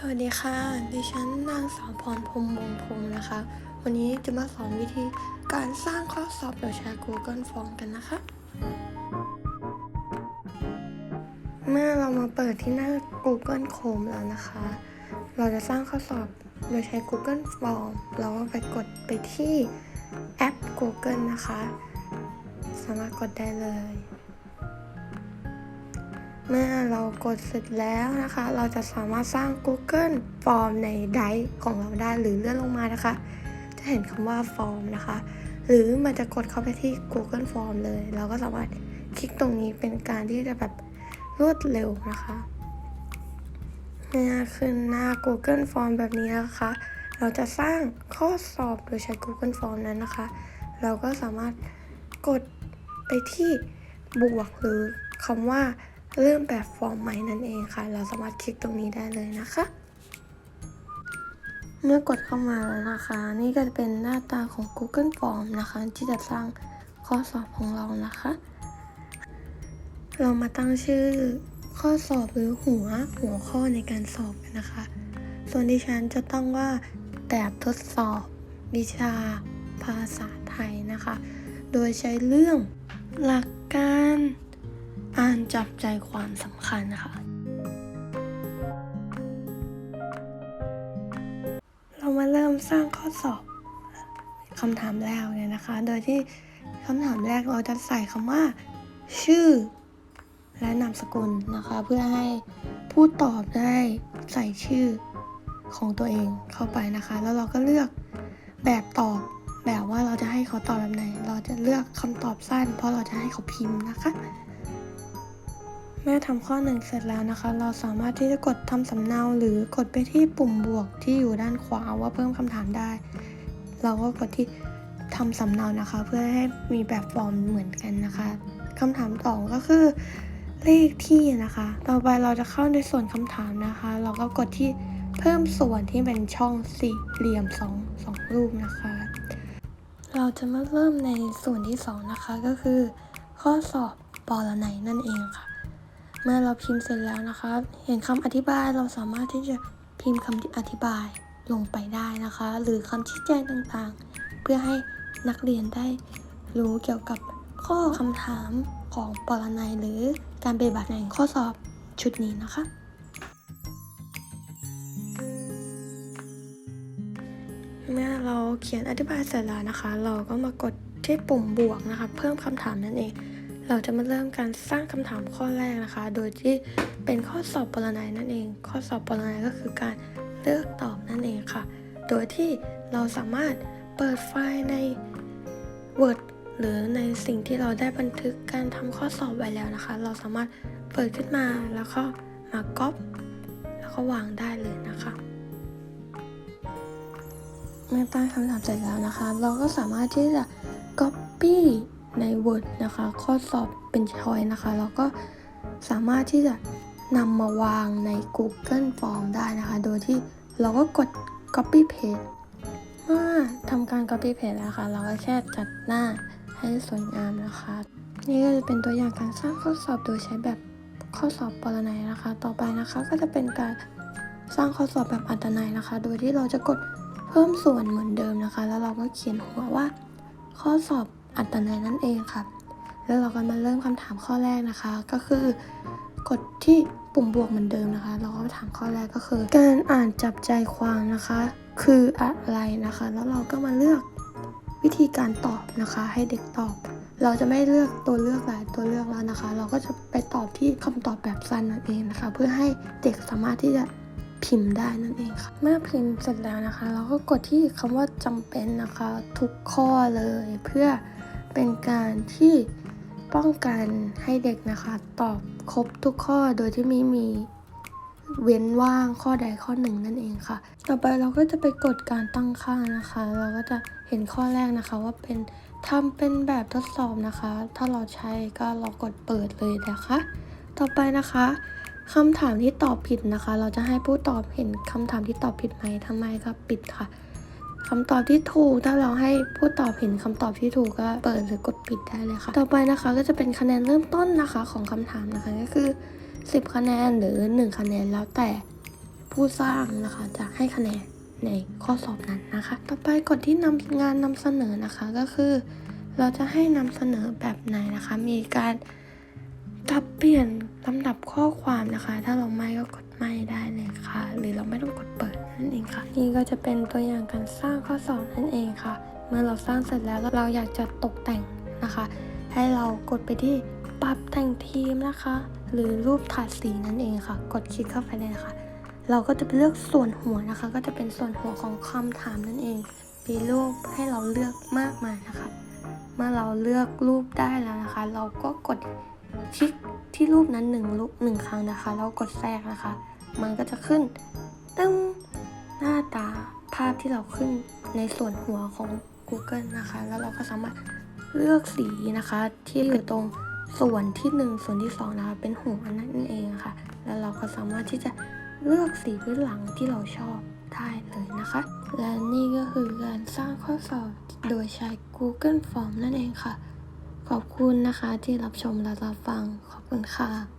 สวัสดีค่ะ ดิฉันนางสาวพรพรหมงพรมนะคะ วันนี้จะมาสอนวิธีการสร้างข้อสอบโดยใช้ Google Form กันนะคะ เมื่อเรามาเปิดที่หน้า Google Chrome แล้วนะคะ เราจะสร้างข้อสอบโดยใช้ Google Form เราก็ไปกดไปที่แอป Google นะคะ สามารถกดได้เลย เมื่อเรากดเสร็จแล้วนะคะ เราจะสามารถสร้าง Google Form ในไดร์ของเราได้หรือเลื่อนลงมานะคะ จะเห็นคำว่า Form นะคะ หรือมันจะกดเข้าไปที่ Google Form เลย เราก็สามารถคลิกตรงนี้เป็นการที่จะแบบรวดเร็วนะคะเมื่อขึ้นหน้า Google Form แบบนี้นะคะ เราจะสร้างข้อสอบโดยใช้ Google Form นั้นนะคะ เราก็สามารถกดไปที่บวกหรือคำว่า เริ่มแบบฟอร์มใหม่นั่นเองค่ะ เราสามารถคลิกตรงนี้ได้เลยนะคะ เมื่อกดเข้ามาแล้วนะคะ นี่ก็จะเป็นหน้าตาของ Google Form นะคะ ที่จะสร้างข้อสอบของเรานะคะ เรามาตั้งชื่อข้อสอบหรือหัวหัวข้อในการสอบกันนะคะ ส่วนดิฉันจะตั้งว่าแบบทดสอบวิชาภาษาไทยนะคะ โดยใช้เรื่องหลักการ อ่านจับใจความสำคัญนะคะเรามาเริ่มสร้างข้อสอบคำถามแรกเลยนะคะ โดยที่คำถามแรกเราจะใส่คำว่า ชื่อ และนามสกุลนะคะ เพื่อให้ผู้ตอบได้ใส่ชื่อของตัวเองเข้าไปนะคะ แล้วเราก็เลือกแบบตอบแบบว่าเราจะให้เขาตอบแบบไหน เราจะเลือกคำตอบสั้น เพราะเราจะให้เขาพิมพ์นะคะ มื่อทำข้อหนึ่งเสร็จแล้วนะคะ เราสามารถที่จะกดทำสำเนาหรือกดไปที่ปุ่มบวกที่อยู่ด้านขวาว่าเพิ่มคำถามได้ เราก็กดที่ทำสำเนานะคะ เพื่อให้มีแบบฟอร์มเหมือนกันนะคะคำถามสองก็คือเลขที่นะคะ ต่อไปเราจะเข้าในส่วนคำถามนะคะ เราก็กดที่เพิ่มส่วนที่เป็นช่องสี่เหลี่ยมสองสองรูปนะคะ เราจะมาเริ่มในส่วนที่สองนะคะก็คือ ข้อสอบปรนัยนั่นเองค่ะ มื่อเราพิมพ์เสร็จแล้วนะคะเห็นคำอธิบายเราสามารถที่จะพิมพ์คำอธิบายลงไปได้นะคะ หรือคำชี้แจงต่างๆ เพื่อให้นักเรียนได้รู้เกี่ยวกับข้อคำถามของปรนัยหรือการปฏิบัติในข้อสอบชุดนี้นะคะ เมื่อเราเขียนอธิบายเสร็จแล้วนะคะ เราก็มากดที่ปุ่มบวกนะคะ เพิ่มคำถามนั่นเอง เราจะมาเริ่มการสร้างคำถามข้อแรกนะคะ โดยที่เป็นข้อสอบปรนัยนั่นเอง ข้อสอบปรนัยก็คือการเลือกตอบนั่นเองค่ะ โดยที่เราสามารถเปิดไฟล์ใน Word หรือในสิ่งที่เราได้บันทึกการทำข้อสอบไว้แล้วนะคะ เราสามารถเปิดขึ้นมาแล้วก็มาก๊อปแล้วก็วางได้เลยนะคะ เมื่อตั้งคำถามเสร็จแล้วนะคะ เราก็สามารถที่จะ Copy ใน Word นะคะ ข้อสอบเป็นชอยนะคะ แล้วก็สามารถที่จะนำมาวางใน Google Form ได้นะคะ โดยที่เราก็กด Copy Paste เมื่อทำการ Copy Paste แล้วค่ะเราก็แค่จัดหน้าให้สวยงามนะคะ นี่ก็จะเป็นตัวอย่างการสร้างข้อสอบโดยใช้แบบข้อสอบปรนัยนะคะ ต่อไปนะคะก็จะเป็นการสร้างข้อสอบแบบอัตนัยนะคะ โดยที่เราจะกดเพิ่มส่วนเหมือนเดิมนะคะ แล้วเราก็เขียนหัวว่า ข้อสอบ อัตนัยนั่นเองค่ะแล้วเราก็มาเริ่มคำถามข้อแรกนะคะ ก็คือกดที่ปุ่มบวกเหมือนเดิมนะคะ เราก็ถามข้อแรกก็คือ การอ่านจับใจความนะคะ คืออะไรนะคะ แล้วเราก็มาเลือกวิธีการตอบนะคะ ให้เด็กตอบ เราจะไม่เลือกตัวเลือกหลายตัวเลือกแล้วนะคะ เราก็จะไปตอบที่คำตอบแบบสั้นนั่นเองนะคะ เพื่อให้เด็กสามารถที่จะ พิมพ์ได้นั่นเองค่ะ เมื่อพิมพ์เสร็จแล้วนะคะ เราก็กดที่คำว่าจำเป็นนะคะ ทุกข้อเลยเพื่อเป็นการที่ป้องกันให้เด็กนะคะ ตอบครบทุกข้อโดยที่ไม่มีเว้นว่างข้อใดข้อหนึ่งนั่นเองค่ะ ต่อไปเราก็จะไปกดการตั้งค่านะคะ เราก็จะเห็นข้อแรกนะคะว่าเป็นทำเป็นแบบทดสอบนะคะ ถ้าเราใช้ก็เรากดเปิดเลยนะคะ ต่อไปนะคะ คำถามที่ตอบผิดนะคะ เราจะให้ผู้ตอบเห็นคำถามที่ตอบผิดไหมทำไมก็ปิดค่ะคำตอบที่ถูกถ้าเราให้ผู้ตอบเห็นคำตอบที่ถูกก็เปิดหรือกดปิดได้เลยค่ะ ต่อไปนะคะก็จะเป็นคะแนนเริ่มต้นนะคะของคำถามนะคะก็คือ 10 คะแนนหรือ 1 คะแนนแล้วแต่ผู้สร้างนะคะจะให้คะแนนในข้อสอบนั้นนะคะ ต่อไปกฎที่นำงานนำเสนอนะคะก็คือ เราจะให้นำเสนอแบบไหนนะคะ มีการ ปรับเปลี่ยนลำดับข้อความนะคะ ถ้าเราไม่ก็กดไม่ได้เลยค่ะ หรือเราไม่ต้องกดเปิดนั่นเองค่ะ นี่ก็จะเป็นตัวอย่างการสร้างข้อสอบนั่นเองค่ะ เมื่อเราสร้างเสร็จแล้วเราอยากจะตกแต่งนะคะ ให้เรากดไปที่ปรับแต่งทีมนะคะ หรือรูปถาดสีนั่นเองค่ะ กดคลิกเข้าไปเลยนะคะเราก็จะไปเลือกส่วนหัวนะคะ ก็จะเป็นส่วนหัวของคำถามนั่นเองมีรูปให้เราเลือกมากมายนะคะ เมื่อเราเลือกรูปได้แล้วนะคะ เราก็กด คลิกที่รูปนั้นหนึ่งรูปหนึ่งครั้งนะคะ แล้วกดแทรกนะคะ มันก็จะขึ้นตึ้งหน้าตาภาพที่เราขึ้นในส่วนหัวของ Google นะคะ แล้วเราก็สามารถเลือกสีนะคะ ที่อยู่ตรงส่วนที่หนึ่งส่วนที่สองนะคะ เป็นหัวนั่นเองค่ะ แล้วเราก็สามารถที่จะเลือกสีพื้นหลังที่เราชอบได้เลยนะคะ และนี่ก็คือการสร้างข้อสอบโดยใช้ Google Form นั่นเองค่ะ ขอบคุณนะคะที่รับชมและรับฟัง ขอบคุณค่ะ